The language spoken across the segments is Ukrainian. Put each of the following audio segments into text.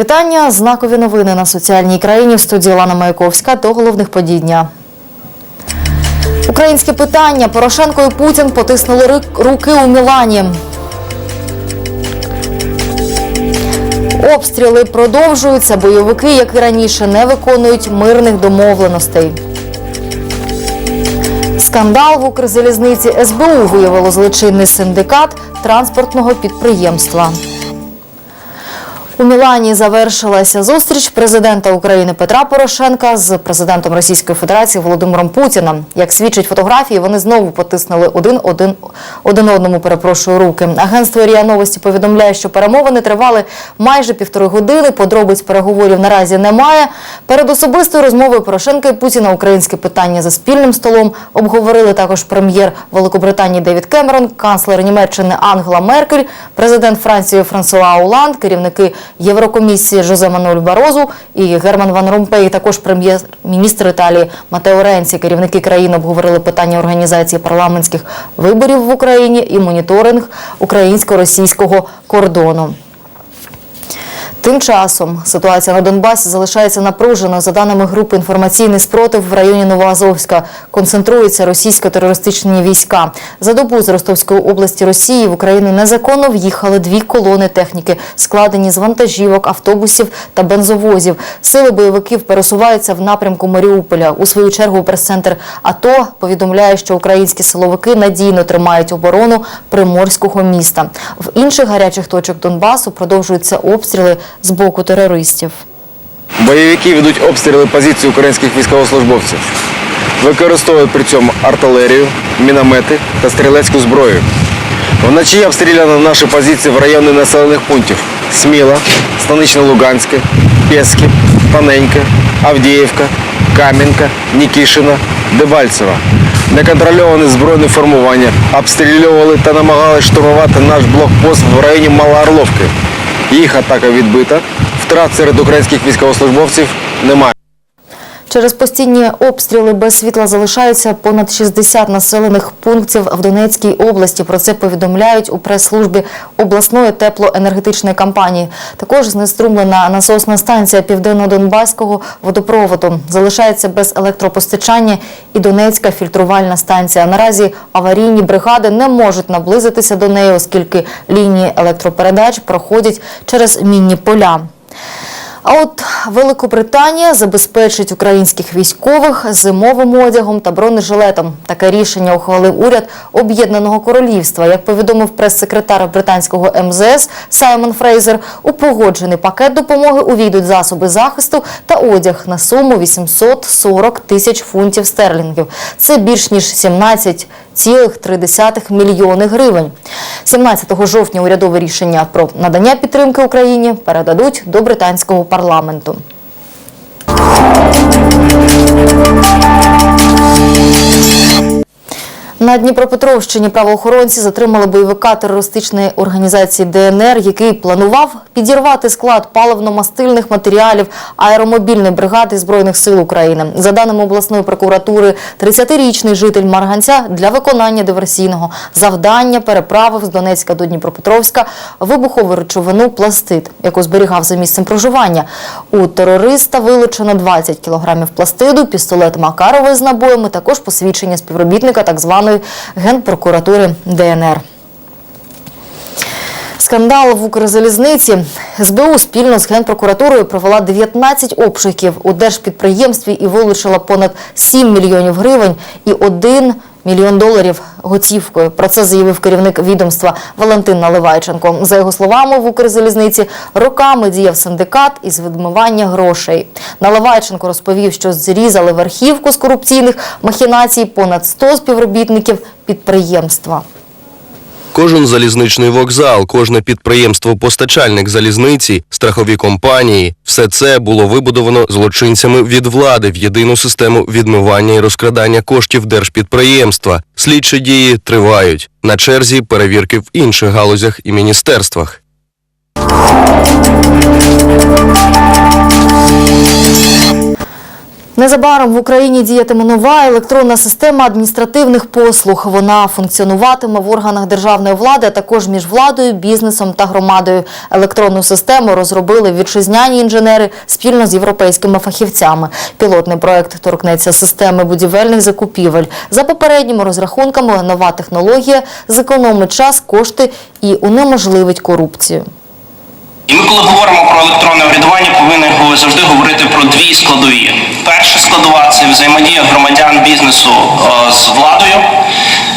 Вітання. Знакові новини на соціальній країні в студії Лана Маяковська до головних подій дня. Українське питання. Порошенко і Путін потиснули руки у Мілані. Обстріли продовжуються. Бойовики, як і раніше, не виконують мирних домовленостей. Скандал в Укрзалізниці СБУ виявило злочинний синдикат транспортного підприємства. У Мілані завершилася зустріч президента України Петра Порошенка з президентом Російської Федерації Володимиром Путіним. Як свідчать фотографії, вони знову потиснули один, один, один одному перепрошую руки. Агентство РІА Новості повідомляє, що перемовини тривали майже півтори години. Подробиць переговорів наразі немає. Перед особистою розмовою Порошенка і Путіна українське питання за спільним столом обговорили також прем'єр Великобританії Девід Кемерон, канцлер Німеччини Ангела Меркель, президент Франції Франсуа Оланд, керівники Єврокомісії Жозе Мануель Барозу і Герман Ван Ромпей, також прем'єр-міністр Італії Матео Ренці. Керівники країн обговорили питання організації парламентських виборів в Україні і моніторинг українсько-російського кордону. Тим часом ситуація на Донбасі залишається напруженою. За даними групи інформаційний спротив в районі Новоазовська концентруються російсько-терористичні війська. За добу з Ростовської області Росії в Україну незаконно в'їхали дві колони техніки, складені з вантажівок, автобусів та бензовозів. Сили бойовиків пересуваються в напрямку Маріуполя. У свою чергу прес-центр АТО повідомляє, що українські силовики надійно тримають оборону приморського міста. В інших гарячих точок Донбасу продовжуються обстріли з боку терористів. Бойовики ведуть обстріли позицій українських військовослужбовців. Використовують при цьому артилерію, міномети та стрілецьку зброю. Вночі обстріляно наші позиції в районі населених пунктів Сміла, Станично-Луганське, Пєски, Тоненьке, Авдіївка, Кам'янка, Нікішина, Дебальцева. Неконтрольоване збройне формування обстрілювали та намагалися штурмувати наш блокпост в районі Малоорловки. Їх атака відбита. Втрат серед українських військовослужбовців немає. Через постійні обстріли без світла залишаються понад 60 населених пунктів в Донецькій області. Про це повідомляють у прес-службі обласної теплоенергетичної компанії. Також знеструмлена насосна станція південно-донбаського водопроводу. Залишається без електропостачання і Донецька фільтрувальна станція. Наразі аварійні бригади не можуть наблизитися до неї, оскільки лінії електропередач проходять через мінні поля. А от Великобританія забезпечить українських військових зимовим одягом та бронежилетом. Таке рішення ухвалив уряд Об'єднаного Королівства. Як повідомив прес-секретар британського МЗС Саймон Фрейзер, у погоджений пакет допомоги увійдуть засоби захисту та одяг на суму 840 тисяч фунтів стерлінгів. Це більш ніж 17,3 мільйони гривень. 17 жовтня урядове рішення про надання підтримки Україні передадуть до британського парламенту. На Дніпропетровщині правоохоронці затримали бойовика терористичної організації ДНР, який планував підірвати склад паливно-мастильних матеріалів аеромобільної бригади Збройних сил України. За даними обласної прокуратури, 30-річний житель Марганця для виконання диверсійного завдання переправив з Донецька до Дніпропетровська вибухову речовину пластид, яку зберігав за місцем проживання. У терориста вилучено 20 кілограмів пластиду, пістолет Макарова з набоями, також посвідчення співробітника так званої генпрокуратури ДНР. Скандал в Укрзалізниці. СБУ спільно з Генпрокуратурою провела 19 обшуків у держпідприємстві і вилучила понад 7 мільйонів гривень і 1 мільйон доларів готівкою. Про це заявив керівник відомства Валентин Наливайченко. За його словами, в Укрзалізниці роками діяв синдикат із відмивання грошей. Наливайченко розповів, що зрізали верхівку з корупційних махінацій понад 100 співробітників підприємства. Кожен залізничний вокзал, кожне підприємство-постачальник залізниці, страхові компанії все це було вибудовано злочинцями від влади в єдину систему відмивання і розкрадання коштів держпідприємства. Слідчі дії тривають. На черзі перевірки в інших галузях і міністерствах. Незабаром в Україні діятиме нова електронна система адміністративних послуг. Вона функціонуватиме в органах державної влади, а також між владою, бізнесом та громадою. Електронну систему розробили вітчизняні інженери спільно з європейськими фахівцями. Пілотний проект торкнеться системи будівельних закупівель. За попередніми розрахунками, нова технологія зекономить час, кошти і унеможливить корупцію. І ми, коли говоримо про електронне врядування, повинні завжди говорити про дві складові. Перша складова це взаємодія громадян бізнесу е, з владою.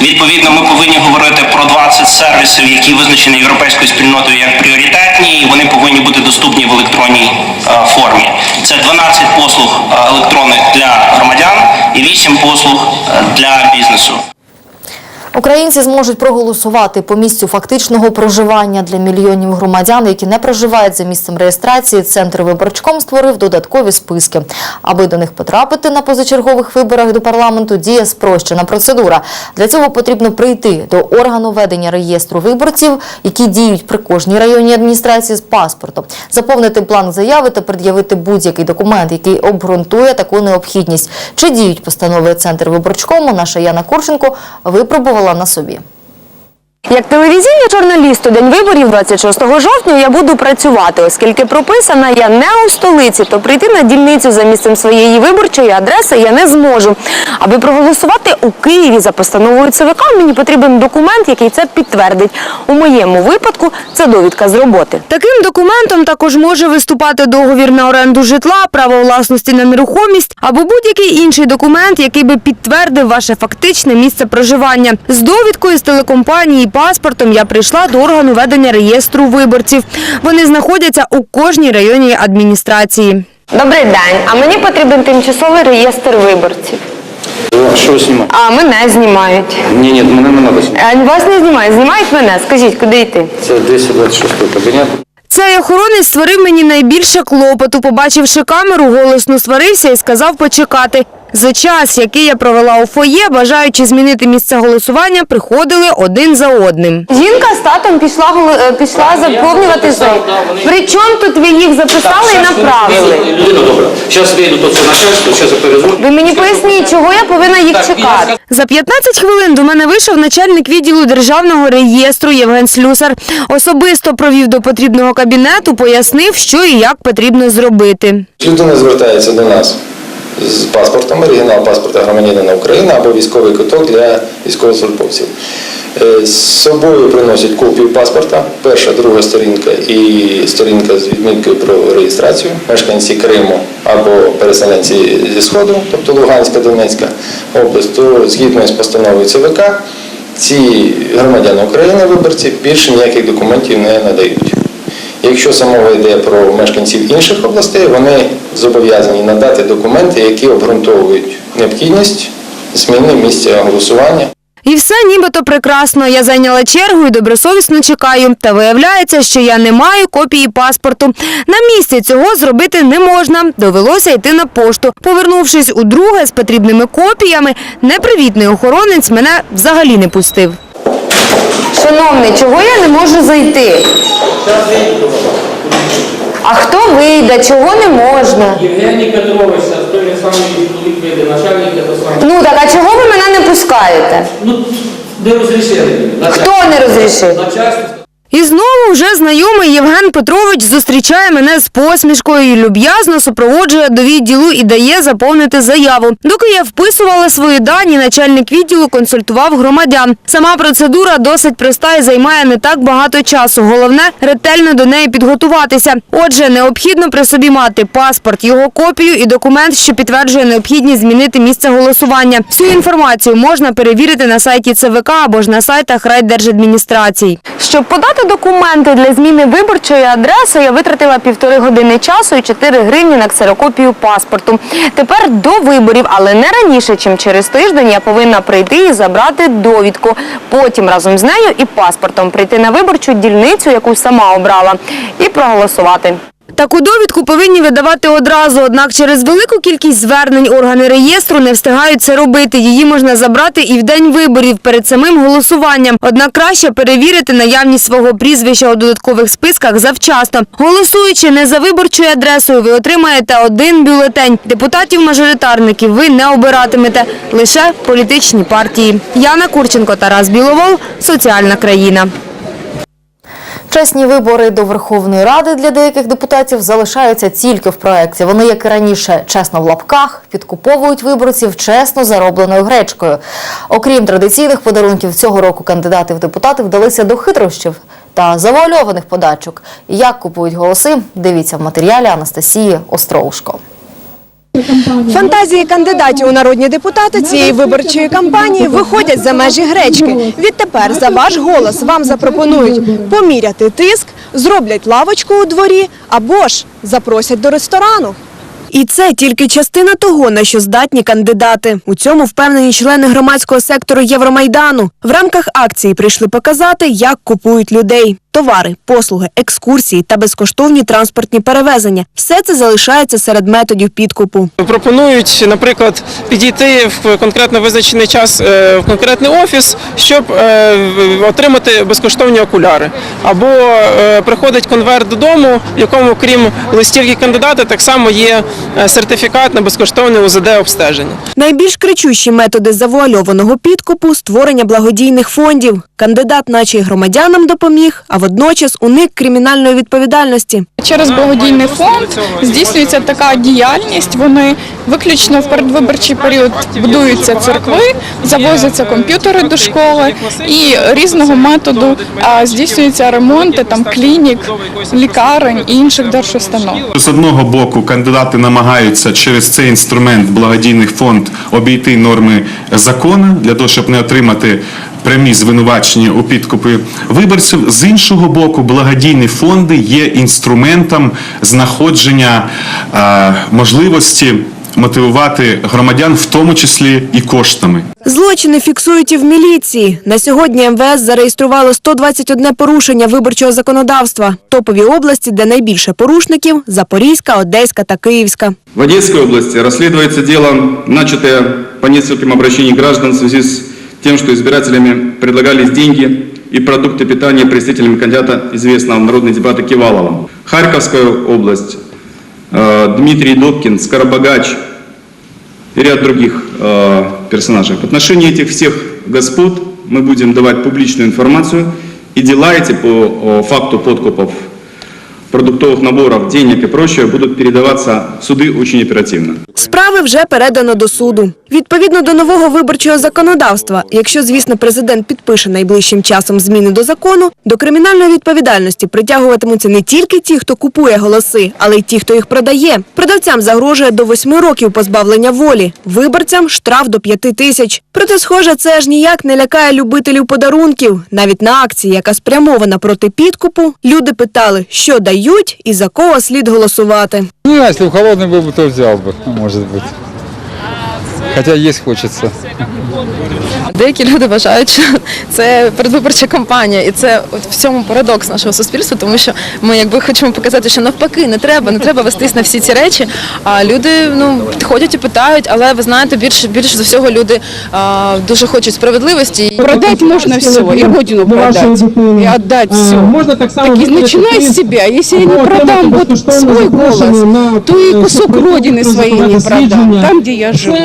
Відповідно, ми повинні говорити про 20 сервісів, які визначені європейською спільнотою як пріоритетні, і вони повинні бути доступні в електронній е, формі. Це 12 послуг е, електронних для громадян і 8 послуг для бізнесу. Українці зможуть проголосувати по місцю фактичного проживання для мільйонів громадян, які не проживають за місцем реєстрації. Центр виборчком створив додаткові списки. Аби до них потрапити на позачергових виборах до парламенту, діє спрощена процедура. Для цього потрібно прийти до органу ведення реєстру виборців, які діють при кожній районній адміністрації з паспортом, заповнити бланк заяви та пред'явити будь-який документ, який обґрунтує таку необхідність. Чи діють постанови Центр виборчкому? Наша Яна Курченко випробувала на собі. Як телевізійний журналіст у день виборів 26 жовтня я буду працювати, оскільки прописана я не у столиці, то прийти на дільницю за місцем своєї виборчої адреси я не зможу. Аби проголосувати у Києві за постановою ЦВК, мені потрібен документ, який це підтвердить. У моєму випадку це довідка з роботи. Таким документом також може виступати договір на оренду житла, право власності на нерухомість або будь-який інший документ, який би підтвердив ваше фактичне місце проживання. З довідкою з телекомпанії паспортом я прийшла до органу ведення реєстру виборців. Вони знаходяться у кожній районній адміністрації. Добрий день. А мені потрібен тимчасовий реєстр виборців. А Що ви знімаєте? А мене знімають. Ні, ні, мене не треба знімати. А вас не знімають, знімають мене. Скажіть, куди йти? Це 226 кабінет. Цей охоронець створив мені найбільше клопоту. Побачивши камеру, голосно сварився і сказав почекати. За час, який я провела у фоє, бажаючи змінити місце голосування, приходили один за одним. Жінка з татом пішла е, пішла заповнювати заяву. Причому тут ви їх записали і направили? Людина добра. Зараз вийду до цього начальства, зараз перезвоню. Ви мені поясніть, чого я повинна їх чекати? За 15 хвилин до мене вийшов начальник відділу державного реєстру Євген Слюсар. Особисто провів до потрібного кабінету, пояснив, що і як потрібно зробити. Людина звертається до нас з паспортом, оригінал паспорта громадянина України або військовий квиток для військовослужбовців. Е, З собою приносять копію паспорта, перша, друга сторінка і сторінка з відміткою про реєстрацію. Мешканці Криму або переселенці зі Сходу, тобто Луганська, Донецька область, то згідно з постановою ЦВК, ці громадяни України, виборці, більше ніяких документів не надають. Якщо мова йде про мешканців інших областей, вони зобов'язані надати документи, які обґрунтовують необхідність зміни місця голосування. І все нібито прекрасно. Я зайняла чергу і добросовісно чекаю. Та виявляється, що я не маю копії паспорту. На місці цього зробити не можна. Довелося йти на пошту. Повернувшись удруге з потрібними копіями, непривітний охоронець мене взагалі не пустив. Шановний, чого я не можу зайти? А хто вийде, чого не можна? Євгеній Петрович, а той самий чоловік вийде, начальник того сам. Ну так а чого ви мене не пускаєте? Ну, не розрішили. Хто не розрішив? Начальство. І знову вже знайомий Євген Петрович зустрічає мене з посмішкою і люб'язно супроводжує до відділу і дає заповнити заяву. Доки я вписувала свої дані, начальник відділу консультував громадян. Сама процедура досить проста і займає не так багато часу. Головне ретельно до неї підготуватися. Отже, необхідно при собі мати паспорт, його копію і документ, що підтверджує необхідність змінити місце голосування. Всю інформацію можна перевірити на сайті ЦВК або ж на сайтах райдержадміністрацій. Щоб подати документи для зміни виборчої адреси, я витратила півтори години часу і 4 гривні на ксерокопію паспорту. Тепер до виборів, але не раніше, ніж через тиждень, я повинна прийти і забрати довідку. Потім разом з нею і паспортом прийти на виборчу дільницю, яку сама обрала, і проголосувати. Таку довідку повинні видавати одразу, однак через велику кількість звернень органи реєстру не встигають це робити. Її можна забрати і в день виборів перед самим голосуванням. Однак краще перевірити наявність свого прізвища у додаткових списках завчасно. Голосуючи не за виборчою адресою, ви отримаєте один бюлетень. Депутатів-мажоритарників ви не обиратимете, лише політичні партії. Яна Курченко, Тарас Біловол, Соціальна країна. Чесні вибори до Верховної Ради для деяких депутатів залишаються тільки в проекті. Вони, як і раніше, чесно в лапках, підкуповують виборців чесно заробленою гречкою. Окрім традиційних подарунків, цього року кандидати в депутати вдалися до хитрощів та завуальованих подачок. Як купують голоси, дивіться в матеріалі Анастасії Остроушко. Фантазії кандидатів у народні депутати цієї виборчої кампанії виходять за межі гречки. Відтепер за ваш голос вам запропонують поміряти тиск, зроблять лавочку у дворі або ж запросять до ресторану. І це тільки частина того, на що здатні кандидати. У цьому впевнені члени громадського сектору Євромайдану. В рамках акції прийшли показати, як купують людей. Товари, послуги, екскурсії та безкоштовні транспортні перевезення – все це залишається серед методів підкупу. Пропонують, наприклад, підійти в конкретно визначений час е, в конкретний офіс, щоб е, отримати безкоштовні окуляри. Або е, приходить конверт додому, в якому, крім листівки кандидата, так само є сертифікат на безкоштовне УЗД обстеження. Найбільш кричущі методи завуальованого підкупу – створення благодійних фондів. Кандидат наче й громадянам допоміг, а водночас уник кримінальної відповідальності. Через благодійний фонд здійснюється така діяльність. Вони виключно в передвиборчий період будуються церкви, завозяться комп'ютери до школи і різного методу здійснюються ремонти там клінік, лікарень і інших держустанов. З одного боку, кандидати намагаються через цей інструмент благодійний фонд обійти норми закону для того, щоб не отримати прямі звинувачення у підкупі виборців. З іншого боку, благодійні фонди є інструментом знаходження е, можливості мотивувати громадян, в тому числі і коштами. Злочини фіксують і в міліції. На сьогодні МВС зареєструвало 121 порушення виборчого законодавства. Топові області, де найбільше порушників – Запорізька, Одеська та Київська. В Одесской области расследуется дело, начатое по нескольким обращениям граждан в связи с тем, что избирателями предлагались деньги и продукты питания представителями кандидата известного в народные дебаты Кивалова. Харьковская область, э, Дмитрий Добкин, Скоробогач и ряд других э, персонажей. В отношении этих всех господ мы будем давать публичную информацию, и дела эти по факту подкупов продуктовых наборов, денег и прочее будут передаваться в суды очень оперативно. Справи вже передано до суду. Відповідно до нового виборчого законодавства, якщо, звісно, президент підпише найближчим часом зміни до закону, до кримінальної відповідальності притягуватимуться не тільки ті, хто купує голоси, але й ті, хто їх продає. Продавцям загрожує до восьми років позбавлення волі, виборцям штраф до п'яти тисяч. Проте, схоже, це аж ніяк не лякає любителів подарунків. Навіть на акції, яка спрямована проти підкупу, люди питали, що дають і за кого слід голосувати. Ну, если бы холодный был бы, то взял бы, может быть. Хотя есть хочется. Деякі люди вважають, що це передвиборча кампанія, і це от в цьому парадокс нашого суспільства, тому що ми якби хочемо показати, що навпаки не треба, не треба вестись на всі ці речі. А люди ну підходять і питають, але ви знаєте, більше більше за всього люди а, дуже хочуть справедливості. Продать можно все, и родину продать, и отдать все. Можно так само так, начинай с себя. Если я не продам вот свой голос, то и кусок родины своей не продам, там, где я живу.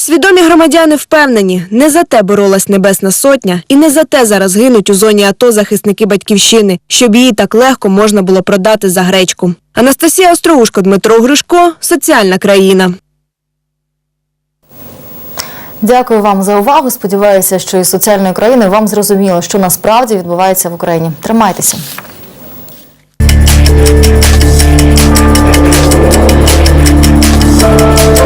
Свідомі громадяни впевнені, не за те боролась Небесна Сотня і не за те зараз гинуть у зоні АТО захисники Батьківщини, щоб її так легко можна було продати за гречку. Анастасія Остроушко, Дмитро Гришко, Соціальна країна. Дякую вам за увагу. Сподіваюся, що із соціальної країни вам зрозуміло, що насправді відбувається в Україні. Тримайтеся. Thank